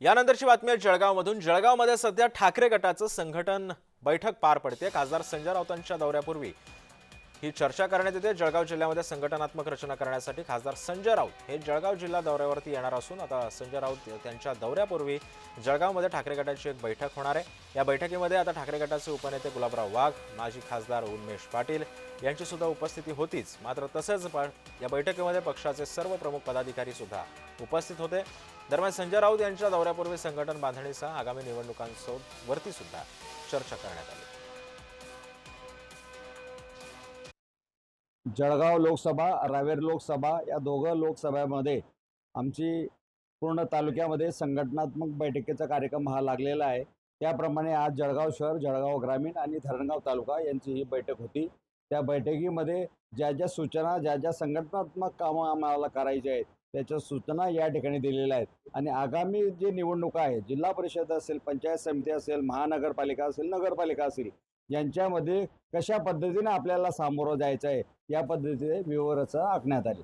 यानंतरची बातमी आहे जळगावमधून. जळगावमध्ये सध्या ठाकरे गटाचं संघटन बैठक पार पडते. खासदार संजय राऊतांच्या दौऱ्यापूर्वी. ही चर्चा करण्यात येते. जळगाव जिल्ह्यामध्ये संघटनात्मक रचना करण्यासाठी खासदार संजय राऊत हे जळगाव जिल्हा दौऱ्यावरती येणार असून आता संजय राऊत त्यांच्या दौऱ्यापूर्वी जळगावमध्ये ठाकरे गटाची एक बैठक होणार आहे. या बैठकीमध्ये आता ठाकरे गटाचे उपनेते गुलाबराव वाघ माजी खासदार उन्मेश पाटील यांची सुद्धा उपस्थिती होतीच. मात्र तसंच या बैठकीमध्ये पक्षाचे सर्व प्रमुख पदाधिकारी सुद्धा उपस्थित होते. दरम्यान संजय राऊत यांच्या दौऱ्यापूर्वी संघटन बांधणीसह आगामी निवडणुकांवरती सुद्धा चर्चा करण्यात आली. जळगाव लोकसभा रावेर लोकसभा या दोघं लोकसभेमध्ये आमची पूर्ण तालुक्यामध्ये संघटनात्मक बैठकीचा कार्यक्रम हा लागलेला आहे. त्याप्रमाणे आज जळगाव शहर जळगाव ग्रामीण आणि धरणगाव तालुका यांची ही बैठक होती. त्या बैठकीमध्ये ज्या ज्या सूचना ज्या ज्या संघटनात्मक कामं आम्हाला करायची आहेत त्याच्या सूचना या ठिकाणी दिलेल्या आहेत. आणि आगामी जे निवडणुका आहेत जिल्हा परिषद असेल पंचायत समिती असेल महानगरपालिका असेल नगरपालिका असेल यांच्यामध्ये कशा पद्धतीने आपल्याला सामोरं जायचं आहे या पद्धतीने विवरचं आखण्यात आली.